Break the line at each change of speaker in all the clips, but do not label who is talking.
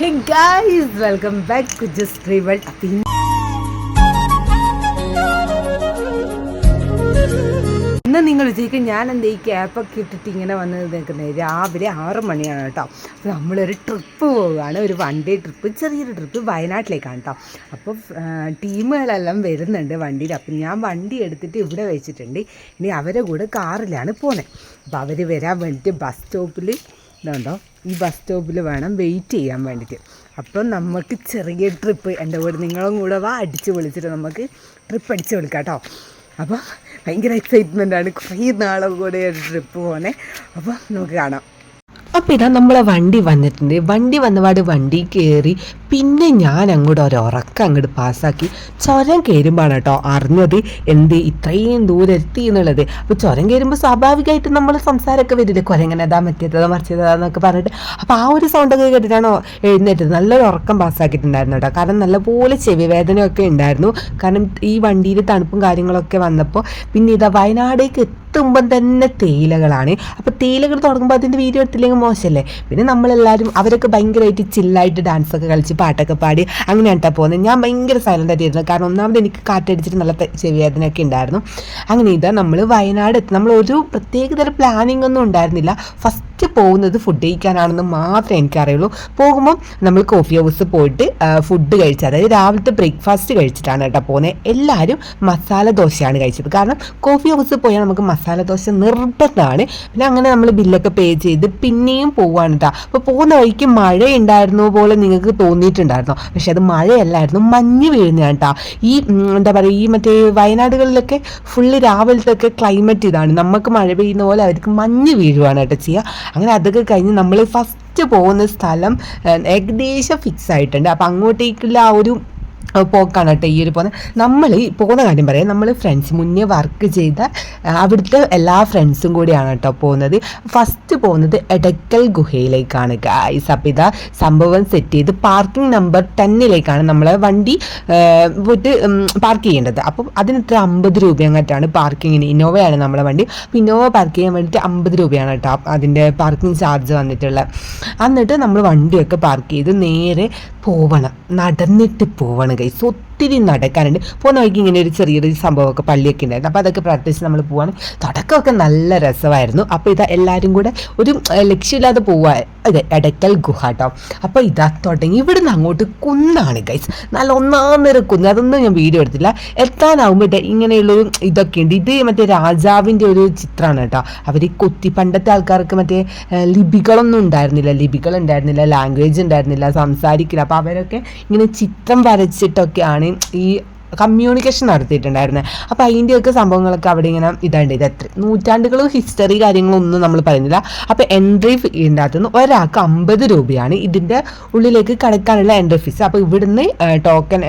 Hey guys welcome back to just travel അപ്പം ഇന്ന് നിങ്ങൾ വിചാരിക്കും ഞാൻ എന്താ ഈ ക്യാപ്പൊക്കെ ഇട്ടിട്ട് ഇങ്ങനെ വന്ന് നിൽക്കുന്നത്? രാവിലെ ആറ് മണിയാണ് കേട്ടോ. അപ്പോൾ നമ്മളൊരു ട്രിപ്പ് പോവുകയാണ്. ഒരു വൺ ഡേ ട്രിപ്പ് ചെറിയൊരു ട്രിപ്പ് വയനാട്ടിലേക്കാണ് കേട്ടോ. അപ്പോൾ ടീമുകളെല്ലാം വരുന്നുണ്ട് വണ്ടിയിൽ. അപ്പം ഞാൻ വണ്ടി എടുത്തിട്ട് ഇവിടെ വെച്ചിട്ടുണ്ട്. ഇനി അവരെ കൂടെ കാറിലാണ് പോണത് അപ്പോൾ അവർ വരാൻ വേണ്ടിയിട്ട് ബസ് സ്റ്റോപ്പിൽ ഇതുണ്ടോ ഈ ബസ് സ്റ്റോപ്പിൽ വേണം വെയിറ്റ് ചെയ്യാൻ വേണ്ടിയിട്ട് അപ്പം നമുക്ക് ചെറിയ ട്രിപ്പ് എന്റെ കൂടെ നിങ്ങളും കൂടെ വാ അടിച്ച് വിളിച്ചിട്ട് നമുക്ക് ട്രിപ്പ് അടിച്ച് വിളിക്കാം കേട്ടോ അപ്പോൾ ഭയങ്കര എക്സൈറ്റ്മെന്റ് ആണ്. കുറേ നാളെ കൂടെ ഒരു ട്രിപ്പ് പോകണേ അപ്പോൾ നമുക്ക് കാണാം.
അപ്പം ഇതാ നമ്മളെ വണ്ടി വന്നിട്ടുണ്ട്. വണ്ടി വന്നപാട് വണ്ടി കയറി പിന്നെ ഞാൻ അങ്ങോട്ട് ഒരു ഉറക്കം അങ്ങോട്ട് പാസ്സാക്കി ചുരം കയറുമ്പോഴാണ് കേട്ടോ അറിഞ്ഞത് എന്ത് ഇത്രയും ദൂരം എത്തി എന്നുള്ളത്. അപ്പോൾ ചുരം കയറുമ്പോൾ സ്വാഭാവികമായിട്ടും നമ്മൾ സംസാരമൊക്കെ വരില്ലേ? കുരങ്ങനതാ മറ്റേതാ മറിച്ചതാ എന്നൊക്കെ പറഞ്ഞിട്ട്. അപ്പോൾ ആ ഒരു സൗണ്ടൊക്കെ കേട്ടിട്ടാണോ എഴുന്നേറ്റത്. നല്ലൊരു ഉറക്കം പാസ്സാക്കിയിട്ടുണ്ടായിരുന്നു കേട്ടോ. കാരണം നല്ലപോലെ ചെവി വേദനയൊക്കെ ഉണ്ടായിരുന്നു. കാരണം ഈ വണ്ടിയിൽ തണുപ്പും കാര്യങ്ങളൊക്കെ വന്നപ്പോൾ പിന്നെ ഇതാ വയനാടേക്ക് എത്തുമ്പം തന്നെ തേയിലകളാണ്. അപ്പോൾ തേയിലകൾ തുടങ്ങുമ്പോൾ അതിന്റെ വീഡിയോ എടുത്തില്ലെങ്കിൽ മോശമല്ലേ പിന്നെ നമ്മളെല്ലാവരും അവരൊക്കെ ഭയങ്കരമായിട്ട് ചില്ലായിട്ട് ഡാൻസ് ഒക്കെ കളിച്ച് പാട്ടൊക്കെ പാടി അങ്ങനെയാണ് കേട്ടോ പോകുന്നത് ഞാൻ ഭയങ്കര സൈലന്റ് ആയിട്ടിരുന്നു കാരണം ഒന്നാമത് എനിക്ക് കാറ്റടിച്ചിട്ട് നല്ല ചെവിവേദനയൊക്കെ ഉണ്ടായിരുന്നു. അങ്ങനെ ഇതാ നമ്മൾ വയനാട് എത്തി. നമ്മൾ ഒരു പ്രത്യേകതര പ്ലാനിങ് ഒന്നും ഉണ്ടായിരുന്നില്ല. ഫസ്റ്റ് പോകുന്നത് ഫുഡ് കഴിക്കാനാണെന്ന് മാത്രമേ എനിക്കറിയുള്ളൂ. പോകുമ്പോൾ നമ്മൾ കോഫി ഹൗസ് പോയിട്ട് ഫുഡ് കഴിച്ചത് അതായത് രാവിലത്തെ ബ്രേക്ക്ഫാസ്റ്റ് കഴിച്ചിട്ടാണ് കേട്ടോ പോകുന്നത് എല്ലാവരും മസാല ദോശയാണ് കഴിച്ചത്. കാരണം കോഫി ഹൗസിൽ പോയാൽ നമുക്ക് മസാല ദോശ നിർബന്ധമാണ്. പിന്നെ അങ്ങനെ നമ്മൾ ബില്ലൊക്കെ പേ ചെയ്ത് പിന്നെയും പോവുകയാണ് കേട്ടോ അപ്പോൾ പോകുന്ന വഴിക്ക് മഴ ഉണ്ടായിരുന്നു പോലെ നിങ്ങൾക്ക് തോന്നിയിട്ടുണ്ടായിരുന്നു? പക്ഷെ അത് മഴയല്ലായിരുന്നു മഞ്ഞ് വീഴുന്നതാണ് കേട്ടോ ഈ എന്താ പറയുക ഈ മറ്റേ വയനാടുകളിലൊക്കെ ഫുള്ള് രാവിലത്തെ ഒക്കെ ക്ലൈമറ്റ് ഇതാണ്. നമുക്ക് മഴ പെയ്യുന്ന പോലെ അവർക്ക് മഞ്ഞ് വീഴുവാണ് കേട്ടോ ചെയ്യുക അങ്ങനെ അതൊക്കെ കഴിഞ്ഞ് നമ്മൾ ഫസ്റ്റ് പോകുന്ന സ്ഥലം ഏകദേശം ഫിക്സ് ആയിട്ടുണ്ട്. അപ്പം അങ്ങോട്ടേക്കുള്ള ആ ഒരു പോക്കാണ് കേട്ടോ ഈ ഒരു പോകുന്നത് നമ്മൾ ഈ പോകുന്ന കാര്യം പറയാം നമ്മൾ ഫ്രണ്ട്സ് മുന്നേ വർക്ക് ചെയ്ത അവിടുത്തെ എല്ലാ ഫ്രണ്ട്സും കൂടിയാണ് കേട്ടോ പോകുന്നത്. ഫസ്റ്റ് പോകുന്നത് എടക്കൽ ഗുഹയിലേക്കാണ് അപ്പോൾ ഇതാ സംഭവം സെറ്റ് ചെയ്ത് പാർക്കിംഗ് നമ്പർ ടെന്നിലേക്കാണ് നമ്മൾ വണ്ടി പോയിട്ട് പാർക്ക് ചെയ്യേണ്ടത്. അപ്പം അതിനത്ര അമ്പത് രൂപ പാർക്കിങ്ങിന് ഇന്നോവയാണ് നമ്മളെ വണ്ടി. അപ്പോൾ ഇന്നോവ പാർക്ക് ചെയ്യാൻ വേണ്ടിയിട്ട് അമ്പത് രൂപയാണ് കേട്ടോ അതിന്റെ പാർക്കിംഗ് ചാർജ് വന്നിട്ടുള്ളത് എന്നിട്ട് നമ്മൾ വണ്ടിയൊക്കെ പാർക്ക് ചെയ്ത് നേരെ പോവണം. നടന്നിട്ട് പോവണം げそう ഒത്തിരി നടക്കാനുണ്ട്. പോകുന്ന വഴിക്ക് ഇങ്ങനെ ഒരു ചെറിയൊരു സംഭവമൊക്കെ പള്ളിയൊക്കെ ഉണ്ടായിരുന്നു. അപ്പോൾ അതൊക്കെ പ്രാർത്ഥിച്ച് നമ്മൾ പോവാണ്. തുടക്കമൊക്കെ നല്ല രസമായിരുന്നു. അപ്പോൾ ഇതാ എല്ലാവരും കൂടെ ഒരു ലക്ഷ്യമില്ലാതെ പോവാ. അതെ എടക്കൽ ഗുഹ കേട്ടോ അപ്പോൾ ഇതാ തുടങ്ങി. ഇവിടുന്ന് അങ്ങോട്ട് കുന്നാണ് ഗൈസ് നല്ല ഒന്നാം നിര കുന്ന്. അതൊന്നും ഞാൻ വീഡിയോ എടുത്തില്ല. എത്താനാവുമ്പോൾ ഇങ്ങനെയുള്ളൊരു ഇതൊക്കെ ഉണ്ട്. ഇത് മറ്റേ രാജാവിന്റെ ഒരു ചിത്രമാണ് കേട്ടോ അവർ കൊത്തി പണ്ടത്തെ ആൾക്കാർക്ക് മറ്റേ ലിപികളൊന്നും ഉണ്ടായിരുന്നില്ല. ലിപികൾ ഉണ്ടായിരുന്നില്ല. ലാംഗ്വേജ് ഉണ്ടായിരുന്നില്ല. സംസാരിക്കില്ല. അപ്പോൾ അവരൊക്കെ ഇങ്ങനെ ചിത്രം വരച്ചിട്ടൊക്കെയാണ് ഈ കമ്മ്യൂണിക്കേഷൻ നടത്തിയിട്ടുണ്ടായിരുന്നത് അപ്പോൾ അതിന്റെയൊക്കെ സംഭവങ്ങളൊക്കെ അവിടെ ഇങ്ങനെ ഇതാണ്ട് ഇത് എത്ര നൂറ്റാണ്ടുകളും ഹിസ്റ്ററി കാര്യങ്ങളൊന്നും നമ്മൾ പറയുന്നില്ല. അപ്പോൾ എൻട്രി ഫീന്റെ അകത്തുനിന്ന് ഒരാൾക്ക് അമ്പത് രൂപയാണ് ഇതിന്റെ ഉള്ളിലേക്ക് കടക്കാനുള്ള എൻട്രി ഫീസ് അപ്പോൾ ഇവിടുന്ന് ടോക്കൺ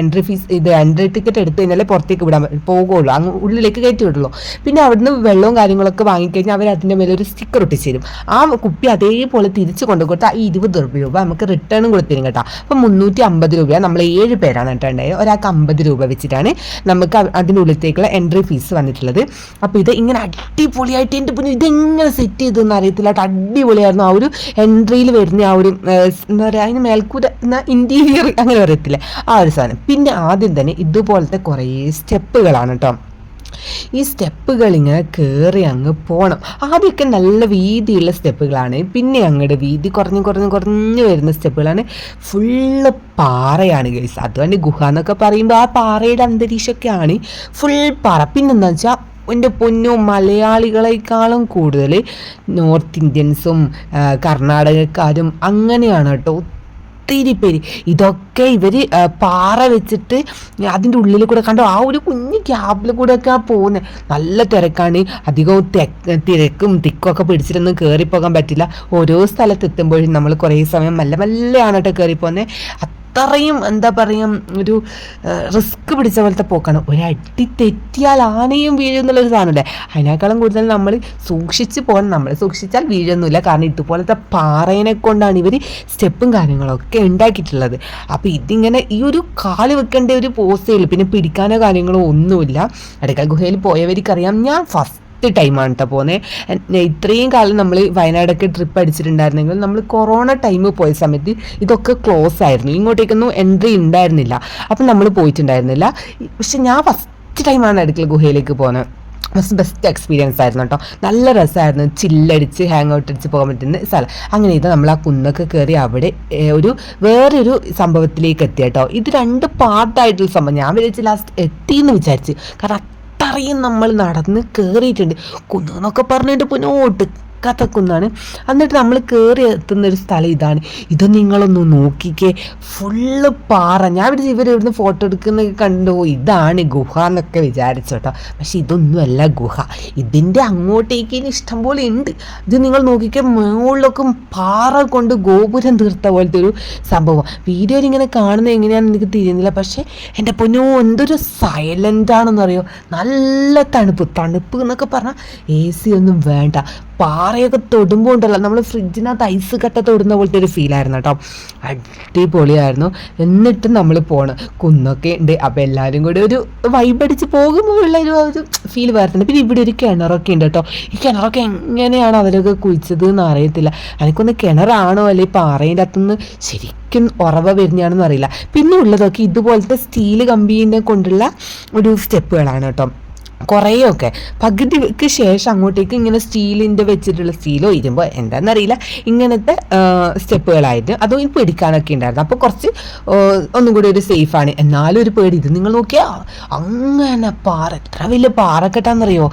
എൻട്രി ഫീസ് ഇത് എൻട്രി ടിക്കറ്റ് എടുത്തു കഴിഞ്ഞാലേ പുറത്തേക്ക് വിടാൻ പോകുള്ളൂ. അങ്ങ് ഉള്ളിലേക്ക് കയറ്റി വിടുള്ളൂ പിന്നെ അവിടുന്ന് വെള്ളവും കാര്യങ്ങളൊക്കെ വാങ്ങിക്കഴിഞ്ഞാൽ അവർ അതിന്റെ മേലെ ഒരു സ്റ്റിക്കർ ഒട്ടിച്ച് തരും. ആ കുപ്പി അതേപോലെ തിരിച്ച് കൊണ്ടു കൊടുത്താൽ ഈ ഇരുപത് രൂപ നമുക്ക് റിട്ടേണും കൊടുത്തിരും കേട്ടോ. അപ്പം മുന്നൂറ്റി അമ്പത് രൂപ നമ്മൾ ഏഴ് പേരാണ് കേട്ടോ ഒരാൾക്ക് അമ്പത് രൂപ വെച്ചിട്ടാണ് നമുക്ക് അതിനുള്ളിലേക്കുള്ള എൻട്രി ഫീസ് വന്നിട്ടുള്ളത്. അപ്പോൾ ഇത് ഇങ്ങനെ അടിപൊളിയായിട്ട് എന്റെ പിന്നെ ഇതെങ്ങനെ സെറ്റ് ചെയ്തെന്ന് അറിയത്തില്ല അടിപൊളിയായിരുന്നു. ആ ഒരു എൻട്രിയിൽ വരുന്ന ആ ഒരു എന്താ പറയുക അതിന് മേൽക്കൂര ഇന്റീരിയർ അങ്ങനെ പറയത്തില്ല ആ ഒരു സാധനം. പിന്നെ ആദ്യം തന്നെ ഇതുപോലത്തെ കുറേ സ്റ്റെപ്പുകളാണ് കേട്ടോ ഈ സ്റ്റെപ്പുകൾ ഇങ്ങനെ കയറി അങ്ങ് പോകണം ആദ്യമൊക്കെ നല്ല വീതിയുള്ള സ്റ്റെപ്പുകളാണ്. പിന്നെ അങ്ങോട്ട് വീതി കുറഞ്ഞ് കുറഞ്ഞ് കുറഞ്ഞ് വരുന്ന സ്റ്റെപ്പുകളാണ്. ഫുള്ള് പാറയാണ് ഗൈസ് അതുകൊണ്ട് ഗുഹ എന്നൊക്കെ പറയുമ്പോൾ ആ പാറയുടെ അന്തരീക്ഷമൊക്കെയാണ് ഫുൾ പാറ. പിന്നെന്താ വെച്ചാൽ എന്റെ പൊന്നു മലയാളികളെക്കാളും കൂടുതൽ നോർത്ത് ഇന്ത്യൻസും കർണാടകക്കാരും അങ്ങനെയാണ് കേട്ടോ ഒത്തിരി പേര് ഇതൊക്കെ ഇവർ പാറ വെച്ചിട്ട് അതിന്റെ ഉള്ളിൽ കൂടെ കണ്ടോ ആ ഒരു കുഞ്ഞു ക്യാബിൽ കൂടെ ഒക്കെ ആ പോകുന്നത് നല്ല തിരക്കാണ്. അധികം തിരക്കും തിക്കും ഒക്കെ പിടിച്ചിട്ടൊന്നും കയറിപ്പോകാൻ പറ്റില്ല. ഓരോ സ്ഥലത്ത് എത്തുമ്പോഴും നമ്മൾ കുറേ സമയം മെല്ലെ മെല്ലെയാണ് കേട്ടോ കയറിപ്പോകുന്നത് അത്രയും എന്താ പറയുക ഒരു റിസ്ക് പിടിച്ച പോലത്തെ പോക്കാണ്. ഒരടി തെറ്റിയാൽ ആനയും വീഴും എന്നുള്ളൊരു സാധനമല്ലേ? അതിനേക്കാളും കൂടുതൽ നമ്മൾ സൂക്ഷിച്ച് പോകണം. നമ്മൾ സൂക്ഷിച്ചാൽ വീഴൊന്നുമില്ല. കാരണം ഇതുപോലത്തെ പാറേനെ കൊണ്ടാണ് ഇവർ സ്റ്റെപ്പും കാര്യങ്ങളൊക്കെ ഉണ്ടാക്കിയിട്ടുള്ളത്. അപ്പോൾ ഇതിങ്ങനെ ഈ ഒരു കാൽ വെക്കേണ്ട ഒരു പോസ്റ്റേ ഉള്ളൂ. പിന്നെ പിടിക്കാനോ കാര്യങ്ങളോ ഒന്നുമില്ല. ഇടയ്ക്കൽ ഗുഹയിൽ പോയവർക്കറിയാം ഞാൻ ഫസ്റ്റ് ഫസ്റ്റ് ടൈമാണ് കേട്ടോ പോകുന്നത് ഇത്രയും കാലം നമ്മൾ വയനാടൊക്കെ ട്രിപ്പ് അടിച്ചിട്ടുണ്ടായിരുന്നെങ്കിൽ നമ്മൾ കൊറോണ ടൈം പോയ സമയത്ത് ഇതൊക്കെ ക്ലോസ് ആയിരുന്നു. ഇങ്ങോട്ടേക്കൊന്നും എൻട്രി ഉണ്ടായിരുന്നില്ല. അപ്പം നമ്മൾ പോയിട്ടുണ്ടായിരുന്നില്ല. പക്ഷെ ഞാൻ ഫസ്റ്റ് ടൈമാണ് അടുക്കൽ ഗുഹയിലേക്ക് പോകുന്നത് ഫസ്റ്റ് ബെസ്റ്റ് എക്സ്പീരിയൻസ് ആയിരുന്നു കേട്ടോ നല്ല രസമായിരുന്നു ചില്ലടിച്ച് ഹാങ് ഔട്ട് അടിച്ച് പോകാൻ പറ്റുന്ന സ്ഥലം. അങ്ങനെ ഇത് നമ്മൾ ആ കുന്നൊക്കെ കയറി അവിടെ ഒരു വേറൊരു സംഭവത്തിലേക്ക് എത്തി കേട്ടോ ഇത് രണ്ട് പാർട്ടായിട്ടുള്ള സംഭവം. ഞാൻ വിചാരിച്ച് ലാസ്റ്റ് എത്തിയെന്ന് വിചാരിച്ച്. കാരണം അത്രയും നമ്മൾ നടന്ന് കയറിയിട്ടുണ്ട് കുന്നെന്നൊക്കെ പറഞ്ഞിട്ട് ഒടുക്കാത്ത കുന്നാണ് എന്നിട്ട് നമ്മൾ കയറി എത്തുന്ന ഒരു സ്ഥലം ഇതാണ്. ഇത് നിങ്ങളൊന്ന് നോക്കിക്കേ. ഫുള്ള് പാറ. ഞാൻ ഇവിടെ ഇവർ ഇവിടുന്ന് ഫോട്ടോ എടുക്കുന്നൊക്കെ കണ്ടു. ഇതാണ് ഗുഹ എന്നൊക്കെ വിചാരിച്ചു കേട്ടോ. പക്ഷെ ഇതൊന്നുമല്ല ഗുഹ. ഇതിന്റെ അങ്ങോട്ടേക്ക് ഇനി ഇഷ്ടം പോലെ ഉണ്ട്. ഇത് നിങ്ങൾ നോക്കിക്കേ മുകളിലൊക്കെ പാറ കൊണ്ട് ഗോപുരം തീർത്ത പോലത്തെ ഒരു സംഭവം. വീഡിയോയിൽ ഇങ്ങനെ കാണുന്നത് എങ്ങനെയാണെന്ന് എനിക്ക് തിരിയുന്നില്ല. പക്ഷേ എന്റെ പൊന്നോ എന്തൊരു സൈലന്റ് ആണെന്നറിയോ? നല്ല തണുപ്പ്. തണുപ്പ് എന്നൊക്കെ പറഞ്ഞാൽ എ സി ഒന്നും വേണ്ട. പാറയൊക്കെ തൊടുമ്പോൾ ഉണ്ടല്ലോ നമ്മൾ ഫ്രിഡ്ജിനകത്ത് ഐസ് കട്ട തൊടുന്ന പോലത്തെ ഒരു ഫീലായിരുന്നു കേട്ടോ. അടിപൊളിയായിരുന്നു. എന്നിട്ട് നമ്മൾ പോണ്. കുന്നൊക്കെ ഉണ്ട് അപ്പോൾ എല്ലാവരും കൂടി ഒരു വൈബ് അടിച്ച് പോകുമ്പോഴുള്ള ഒരു ഒരു ഫീൽ വരുന്നുണ്ട് പിന്നെ ഇവിടെ ഒരു കിണറൊക്കെ ഉണ്ട് കേട്ടോ. ഈ കിണറൊക്കെ എങ്ങനെയാണ് അവരൊക്കെ കുഴിച്ചത് എന്ന് അറിയത്തില്ല. എനിക്കൊന്ന് കിണറാണോ അല്ലെങ്കിൽ പാറേന്റെ അകത്തുനിന്ന് ശരിക്കും ഉറവ വരുന്നതാണെന്ന് അറിയില്ല. പിന്നെ ഉള്ളതൊക്കെ ഇതുപോലത്തെ സ്റ്റീൽ കമ്പീനെ കൊണ്ടുള്ള ഒരു സ്റ്റെപ്പുകളാണ് കേട്ടോ. കുറേയൊക്കെ. പകുതിക്ക് ശേഷം അങ്ങോട്ടേക്ക് ഇങ്ങനെ സ്റ്റീലിന്റെ വെച്ചിട്ടുള്ള സ്റ്റീലോ ഇരുമ്പോ എന്താണെന്നറിയില്ല ഇങ്ങനത്തെ സ്റ്റെപ്പുകളായിട്ട്. അതും ഈ പിടിക്കാനൊക്കെ ഉണ്ടായിരുന്നു. അപ്പോൾ കുറച്ച് ഒന്നും കൂടി ഒരു സേഫാണ് എന്നാലും ഒരു പേടി. ഇത് നിങ്ങൾ നോക്കിയാൽ അങ്ങനെ പാറ എത്ര വലിയ പാറക്കെട്ടാന്നറിയോ?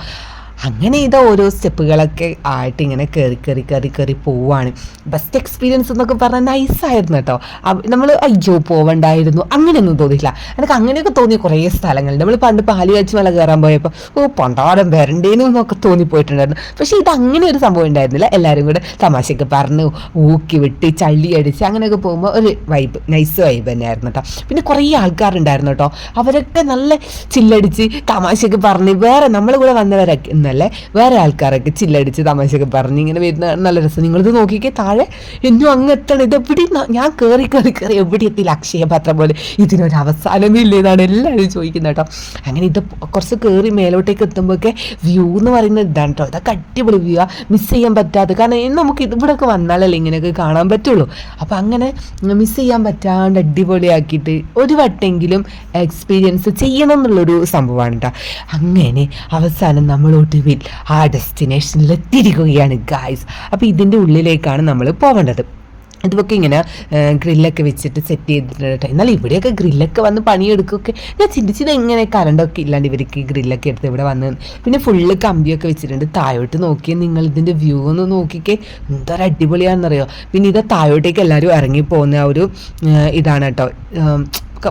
അങ്ങനെ ഇതാ ഓരോ സ്റ്റെപ്പുകളൊക്കെ ആയിട്ട് ഇങ്ങനെ കയറി കയറി കയറി കയറി പോവാണ്. ബെസ്റ്റ് എക്സ്പീരിയൻസ് എന്നൊക്കെ പറഞ്ഞാൽ നൈസായിരുന്നു കേട്ടോ. നമ്മൾ അയ്യോ പോവണ്ടായിരുന്നു. അങ്ങനെയൊന്നും തോന്നിയില്ല എനിക്ക് അങ്ങനെയൊക്കെ തോന്നിയ കുറേ സ്ഥലങ്ങൾ നമ്മൾ പണ്ട് പാലി വെച്ച് മല കയറാൻ പോയപ്പോൾ ഓ പണ്ടാരം വരണ്ടേനും എന്നൊക്കെ തോന്നിപ്പോയിട്ടുണ്ടായിരുന്നു. പക്ഷേ ഇത് അങ്ങനെ ഒരു സംഭവം ഉണ്ടായിരുന്നില്ല. എല്ലാവരും കൂടെ തമാശയൊക്കെ പറഞ്ഞ് ഊക്കി വിട്ട് ചള്ളി അടിച്ച് അങ്ങനെയൊക്കെ പോകുമ്പോൾ ഒരു വൈബ് നൈസ് വൈബ് തന്നെയായിരുന്നു കേട്ടോ. പിന്നെ കുറേ ആൾക്കാരുണ്ടായിരുന്നു കേട്ടോ. അവരൊക്കെ നല്ല ചില്ലടിച്ച് തമാശയൊക്കെ പറഞ്ഞ് വേറെ നമ്മളെ കൂടെ വന്നവരൊക്കെ എന്നല്ലേ വേറെ ആൾക്കാരൊക്കെ ചില്ലടിച്ച് തമാശയൊക്കെ പറഞ്ഞ് ഇങ്ങനെ വരുന്ന നല്ല രസം. നിങ്ങളിത് നോക്കിക്കേ താഴെ എന്നും അങ്ങ് എത്തണം. എവിടെ ഞാൻ കയറി കയറി കയറി എവിടെ എത്തിയില്ല അക്ഷയപാത്രം പോലെ ഇതിനൊരു അവസാനമില്ല എന്നാണ് എല്ലാവരും ചോദിക്കുന്നത് കേട്ടോ. അങ്ങനെ ഇത് കുറച്ച് കയറി മേലോട്ടേക്ക് എത്തുമ്പോഴൊക്കെ വ്യൂ എന്ന് പറയുന്നത് ഇതാണ് കേട്ടോ. ഇതൊക്കെ അടിപൊളി വ്യൂ ആ. മിസ് ചെയ്യാൻ പറ്റാത്ത കാരണം നമുക്ക് ഇവിടെയൊക്കെ വന്നാലല്ലേ ഇങ്ങനെയൊക്കെ കാണാൻ പറ്റുള്ളൂ. അപ്പോൾ അങ്ങനെ മിസ് ചെയ്യാൻ പറ്റാണ്ട് അടിപൊളിയാക്കിയിട്ട് ഒരു വട്ടെങ്കിലും എക്സ്പീരിയൻസ് ചെയ്യണം എന്നുള്ളൊരു സംഭവമാണ് കേട്ടോ. അങ്ങനെ അവസാനം നമ്മൾ ഒടുവിൽ ആ ഡെസ്റ്റിനേഷനിൽ എത്തിയിരിക്കുകയാണ് ഗായ്സ് അപ്പോൾ ഇതിന്റെ ഉള്ളിലേക്കാണ് നമ്മൾ പോകേണ്ടത്. ഇതൊക്കെ ഇങ്ങനെ ഗ്രില്ലൊക്കെ വെച്ചിട്ട് സെറ്റ് ചെയ്തിട്ടുണ്ട് എന്നാൽ ഇവിടെയൊക്കെ ഗ്രില്ലൊക്കെ വന്ന് പണിയെടുക്കുകയൊക്കെ. ഞാൻ ചിന്തിച്ചത് എങ്ങനെ കറണ്ടൊക്കെ ഇല്ലാണ്ട് ഇവർക്ക് ഈ ഗ്രില്ലൊക്കെ എടുത്ത് ഇവിടെ വന്ന് പിന്നെ ഫുള്ള് കമ്പിയൊക്കെ വെച്ചിട്ടുണ്ട്. താഴോട്ട് നോക്കിയാൽ നിങ്ങൾ ഇതിന്റെ വ്യൂ ഒന്ന് നോക്കിക്കേ. എന്തൊരു അടിപൊളിയാണെന്നറിയോ? പിന്നെ ഇത് താഴോട്ടേക്ക് എല്ലാവരും ഇറങ്ങി പോകുന്ന ഒരു ഇതാണ് കേട്ടോ.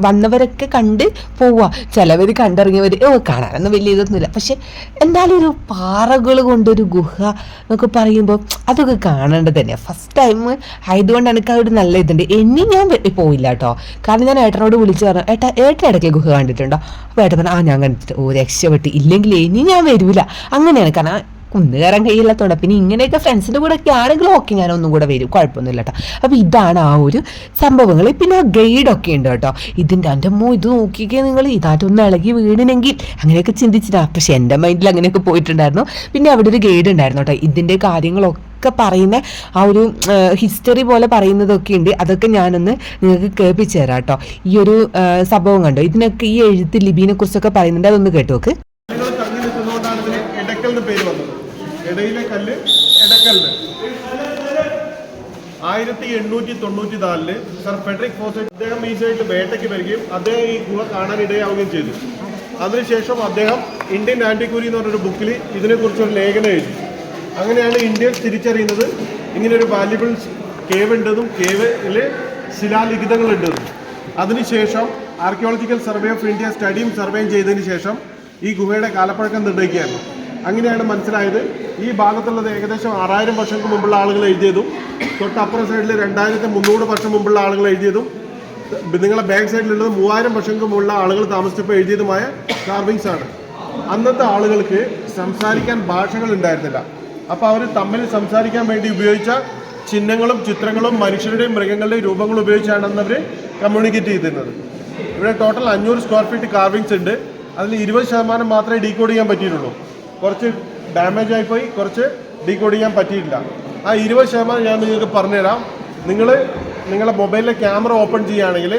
വന്നവരൊക്കെ കണ്ട് പോവുക ചിലവർ കണ്ടിറങ്ങിയവർ ഓ കാണാനൊന്നും വലിയ ഇതൊന്നുമില്ല. പക്ഷെ എന്തായാലും ഒരു പാറകൾ കൊണ്ടൊരു ഗുഹ എന്നൊക്കെ പറയുമ്പോൾ അതൊക്കെ കാണേണ്ടത് തന്നെയാണ് ഫസ്റ്റ് ടൈം ആയതുകൊണ്ട് എനിക്ക് ഒരു നല്ല ഇതുണ്ട്. ഇനി ഞാൻ പോയില്ല കേട്ടോ. കാരണം ഞാൻ ഏട്ടനോട് വിളിച്ച് പറഞ്ഞു ഏട്ടാ ഏട്ടൻ ഇടയ്ക്ക് ഗുഹ കണ്ടിട്ടുണ്ടോ? അപ്പോൾ ഏട്ടൻ പറഞ്ഞു ആ ഞാൻ കണ്ടിട്ട് ഓ രക്ഷപ്പെട്ട്. ഇല്ലെങ്കിൽ ഇനി ഞാൻ വരില്ല അങ്ങനെയാണ്. കാരണം കുന്ന് കയറാൻ കഴിയില്ലാത്തതുകൊണ്ട് പിന്നെ ഇങ്ങനെയൊക്കെ ഫ്രണ്ട്സിന്റെ കൂടെ ഒക്കെ ആണെങ്കിൽ ഓക്കെ ഞാൻ ഒന്നും കൂടെ വരും. കുഴപ്പമൊന്നുമില്ല കേട്ടോ അപ്പോൾ ഇതാണ് ആ ഒരു സംഭവങ്ങൾ. പിന്നെ ആ ഗൈഡൊക്കെ ഉണ്ട് കേട്ടോ. ഇതിന്റെ എന്റെ അമ്മ ഇത് നോക്കിക്കേ നിങ്ങൾ ഇതായിട്ടൊന്ന് ഇളകി വീണിനെങ്കിൽ അങ്ങനെയൊക്കെ ചിന്തിച്ചിട്ടാ. പക്ഷേ എന്റെ മൈൻഡിൽ അങ്ങനെയൊക്കെ പോയിട്ടുണ്ടായിരുന്നു. പിന്നെ അവിടെ ഒരു ഗൈഡ് ഉണ്ടായിരുന്നു കേട്ടോ ഇതിന്റെ കാര്യങ്ങളൊക്കെ പറയുന്ന ആ ഒരു ഹിസ്റ്ററി പോലെ പറയുന്നതൊക്കെ ഉണ്ട്. അതൊക്കെ ഞാനൊന്ന് നിങ്ങൾക്ക് കേൾപ്പിച്ചു തരാം കേട്ടോ ഈ ഒരു സംഭവം കണ്ടോ? ഇതിനൊക്കെ ഈ എഴുത്ത് ലിപിനെ കുറിച്ചൊക്കെ പറയുന്നുണ്ട്. അതൊന്ന് കേട്ടു
എടക്കല്ല് ആയിരത്തി എണ്ണൂറ്റി തൊണ്ണൂറ്റി നാലിൽ സർ ഫെഡറിക് ഫോസറ്റ് അദ്ദേഹം ഈ വേട്ടയ്ക്ക് വരികയും അദ്ദേഹം ഈ ഗുഹ കാണാൻ ഇടയാവുകയും ചെയ്തു. അതിനുശേഷം അദ്ദേഹം ഇന്ത്യൻ ആന്റിക്യൂരി എന്ന് പറഞ്ഞൊരു ബുക്കിൽ ഇതിനെക്കുറിച്ചൊരു ലേഖനം എഴുതി. അങ്ങനെയാണ് ഇന്ത്യയിൽ തിരിച്ചറിയുന്നത്. ഇങ്ങനെ ഒരു വാല്യുബിൾ കേവ് ഉണ്ടെന്നും കേവിൽ ശിലാലിഖിതങ്ങൾ ഉണ്ടെന്നും അതിനുശേഷം ആർക്കിയോളജിക്കൽ സർവേ ഓഫ് ഇന്ത്യ സ്റ്റഡിയും സർവേയും ചെയ്തതിന് ശേഷം ഈ ഗുഹയുടെ കാലപ്പഴക്കം നിർണയിക്കുകയായിരുന്നു. അങ്ങനെയാണ് മനസ്സിലായത് ഈ ഭാഗത്തുള്ളത് ഏകദേശം ആറായിരം വർഷങ്ങൾക്ക് മുമ്പുള്ള ആളുകൾ എഴുതിയതും തൊട്ടപ്പുറം സൈഡിൽ രണ്ടായിരത്തി മുന്നൂറ് വർഷം മുമ്പുള്ള ആളുകൾ എഴുതിയതും നിങ്ങളെ ബാക്ക് സൈഡിലുള്ളത് മൂവായിരം വർഷങ്ങൾക്ക് മുമ്പുള്ള ആളുകൾ താമസിച്ചപ്പോൾ എഴുതിയതുമായ കാർവിങ്സ് ആണ്. അന്നത്തെ ആളുകൾക്ക് സംസാരിക്കാൻ ഭാഷകൾ ഉണ്ടായിരുന്നില്ല. അപ്പോൾ അവർ തമ്മിൽ സംസാരിക്കാൻ വേണ്ടി ഉപയോഗിച്ച ചിഹ്നങ്ങളും ചിത്രങ്ങളും മനുഷ്യരുടെയും മൃഗങ്ങളുടെയും രൂപങ്ങൾ ഉപയോഗിച്ചാണ് അന്ന് അവർ കമ്മ്യൂണിക്കേറ്റ് ചെയ്തിരുന്നത്. ഇവിടെ ടോട്ടൽ അഞ്ഞൂറ് സ്ക്വയർ ഫീറ്റ് കാർവിങ്സ് ഉണ്ട്. അതിൽ ഇരുപത് ശതമാനം മാത്രമേ ഡീകോഡ് ചെയ്യാൻ പറ്റിയിട്ടുള്ളൂ. കുറച്ച് ഡാമേജ് ആയിപ്പോയി കുറച്ച് ഡീകോഡ് ചെയ്യാൻ പറ്റിയിട്ടില്ല. ആ ഇരുപത് ശതമാനം ഞാൻ നിങ്ങൾക്ക് പറഞ്ഞുതരാം. നിങ്ങൾ നിങ്ങളുടെ മൊബൈലിലെ ക്യാമറ ഓപ്പൺ ചെയ്യുകയാണെങ്കിൽ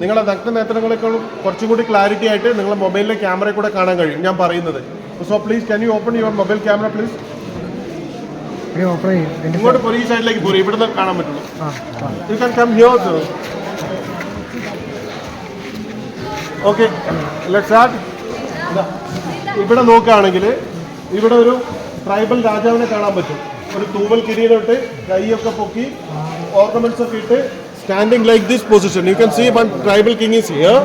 നിങ്ങളുടെ നഗ്നനേത്രങ്ങളെക്കാളും കുറച്ചും കൂടി ക്ലാരിറ്റി ആയിട്ട് നിങ്ങളുടെ മൊബൈലിലെ ക്യാമറയിൽ കൂടെ കാണാൻ കഴിയും. ഞാൻ പറയുന്നത്. So please can you open your mobile camera please ഇങ്ങോട്ട് പോയി ഈ സൈഡിലേക്ക് പോരും. ഇവിടുന്ന് കാണാൻ പറ്റുള്ളൂ. You can come here okay let start ഇവിടെ നോക്കുകയാണെങ്കിൽ ഇവിടെ ഒരു ട്രൈബൽ രാജാവിനെ കാണാൻ പറ്റും. ഒരു തൂവൽ കിരീടമിട്ട് കൈയൊക്കെ പൊക്കി ഓർണമെന്റ്സ് ഒക്കെ ഇട്ട് standing like this position you can see one tribal king is here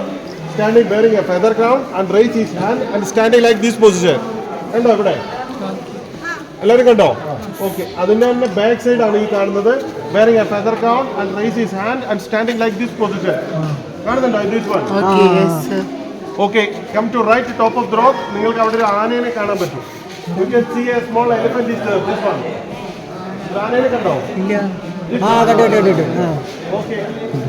standing bearing a feather crown and raise his hand and standing like this position കണ്ടോ ഇവിടെ? എല്ലാവരും കണ്ടോ? ഓക്കെ അതിന്റെ തന്നെ ബാക്ക് സൈഡ് ആണ് ഈ കാണുന്നത്. Bearing a feather crown and raise is hand and standing like this position കാണുന്നുണ്ടോ this one okay come to right top of the rock നിങ്ങൾക്ക് അവിടെ ഒരു ആനേനെ കാണാൻ പറ്റും. You can see a small elephant is this one ആനേനെ കണ്ടോ? Okay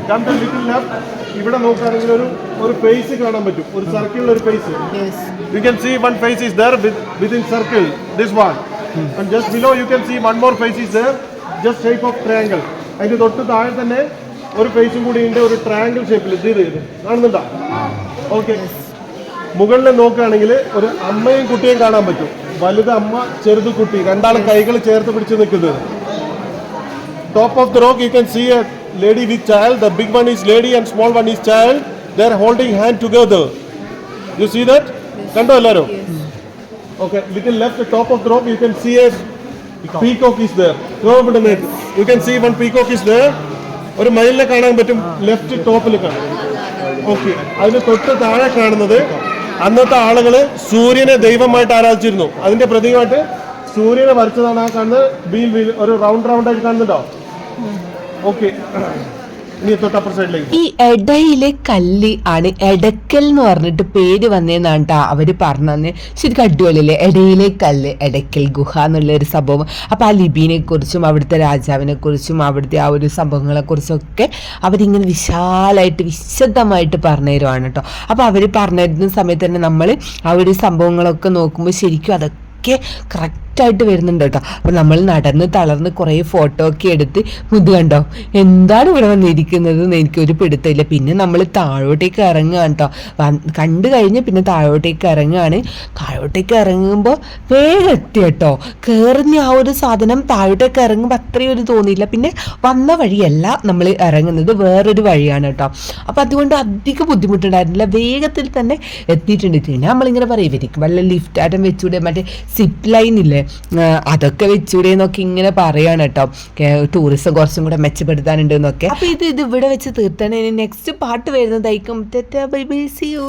come to little left ഇവിടെ നോക്കുകയാണെങ്കിൽ ഒരു ഒരു ഫേസ് കാണാൻ പറ്റും. ഒരു സർക്കിളിൽ ഒരു face you can see one face is there within circle this one and just below you can see one more face is there just shape of triangle അതിന്റെ തൊട്ട് താഴെ തന്നെ ഒരു ഫേസും കൂടി ഉണ്ട് ഒരു ട്രയാങ്കിൾ ഷേപ്പിൽ ഇത് ചെയ്ത് കാണുന്നുണ്ടോ? ഓക്കെ മുകളിൽ നോക്കുകയാണെങ്കിൽ ഒരു അമ്മയും കുട്ടിയും കാണാൻ പറ്റും. വലുത് അമ്മ ചെറുത് കുട്ടി. രണ്ടാളും കൈകൾ ചേർത്ത് പിടിച്ച് നിൽക്കുന്നത് top of the rock you can see a lady with child the big one is lady and small one is child they're holding hand together you see that കണ്ടോ എല്ലാവരും okay little left top of the rock you can see a peacock is there you can see one peacock is there ഒരു മൈലിനെ കാണാൻ പറ്റും. Left ടോപ്പിൽ കാണാം. Okay അതിന് തൊട്ട് താഴെ കാണുന്നത് അന്നത്തെ ആളുകൾ സൂര്യനെ ദൈവമായിട്ട് ആരാധിച്ചിരുന്നു. അതിന്റെ പ്രതീകമായിട്ട് സൂര്യനെ വരച്ചതാണ് ആ കാണുന്നത്. വീൽ വീൽ ഒരു റൗണ്ട് റൗണ്ട് ആയിട്ട് കാണുന്നുണ്ടോ? ഓക്കെ
ഈ എടയിലെ കല്ല് ആണ്. എടക്കൽ എന്ന് പറഞ്ഞിട്ട് പേര് വന്നേന്നാണ് കേട്ടോ അവർ പറഞ്ഞു ശരിക്കും അടിപൊളിയല്ലേ? എടയിലെ കല്ല് എടക്കൽ ഗുഹ എന്നുള്ള ഒരു സംഭവം. അപ്പോൾ ആ ലിബിനെ കുറിച്ചും അവിടുത്തെ രാജാവിനെ കുറിച്ചും അവിടുത്തെ ആ ഒരു സംഭവങ്ങളെ കുറിച്ചൊക്കെ അവരിങ്ങനെ വിശാലമായിട്ട് വിശദമായിട്ട് പറഞ്ഞു തരുവാണ് കേട്ടോ അപ്പോൾ അവർ പറഞ്ഞു തരുന്ന സമയത്ത് തന്നെ നമ്മൾ ആ ഒരു സംഭവങ്ങളൊക്കെ നോക്കുമ്പോൾ ശരിക്കും അതൊക്കെ കറക്റ്റായിട്ട് വരുന്നുണ്ട് കേട്ടോ. അപ്പോൾ നമ്മൾ നടന്ന് തളർന്ന് കുറേ ഫോട്ടോ ഒക്കെ എടുത്ത് മുതു കണ്ടോ? എന്താണ് ഇവിടെ വന്നിരിക്കുന്നത് എന്ന് എനിക്കൊരു പിടുത്തമില്ല. പിന്നെ നമ്മൾ താഴോട്ടേക്ക് ഇറങ്ങുകയാണ് കേട്ടോ. കണ്ടു കഴിഞ്ഞ് പിന്നെ താഴോട്ടേക്ക് ഇറങ്ങുകയാണ്. താഴോട്ടേക്ക് ഇറങ്ങുമ്പോൾ വേഗം എത്തി കേട്ടോ. കയറുന്ന ആ ഒരു സാധനം താഴോട്ടേക്ക് ഇറങ്ങുമ്പോൾ അത്രയും ഒരു തോന്നിയില്ല. പിന്നെ വന്ന വഴിയല്ല നമ്മൾ ഇറങ്ങുന്നത്. വേറൊരു വഴിയാണ് കേട്ടോ. അപ്പോൾ അതുകൊണ്ട് അധികം ബുദ്ധിമുട്ടുണ്ടായിരുന്നില്ല. വേഗത്തിൽ തന്നെ എത്തിയിട്ടുണ്ട്. പിന്നെ നമ്മളിങ്ങനെ പറയും ഇവർക്ക് വല്ല ലിഫ്റ്റ് ആറ്റം വെച്ചുകൂടെ മറ്റേ സിപ്പ് ലൈൻ ഇല്ലേ? അതൊക്കെ വെച്ചൂടെ എന്നൊക്കെ ഇങ്ങനെ പറയാണ് കേട്ടോ. ടൂറിസം കുറച്ചും കൂടെ മെച്ചപ്പെടുത്താനുണ്ട് എന്നൊക്കെ. അപ്പൊ ഇത് ഇത് ഇവിടെ വെച്ച് തീർത്താണ് നെക്സ്റ്റ് പാട്ട് വരുന്നതായിരിക്കും ബൈ ബൈ യു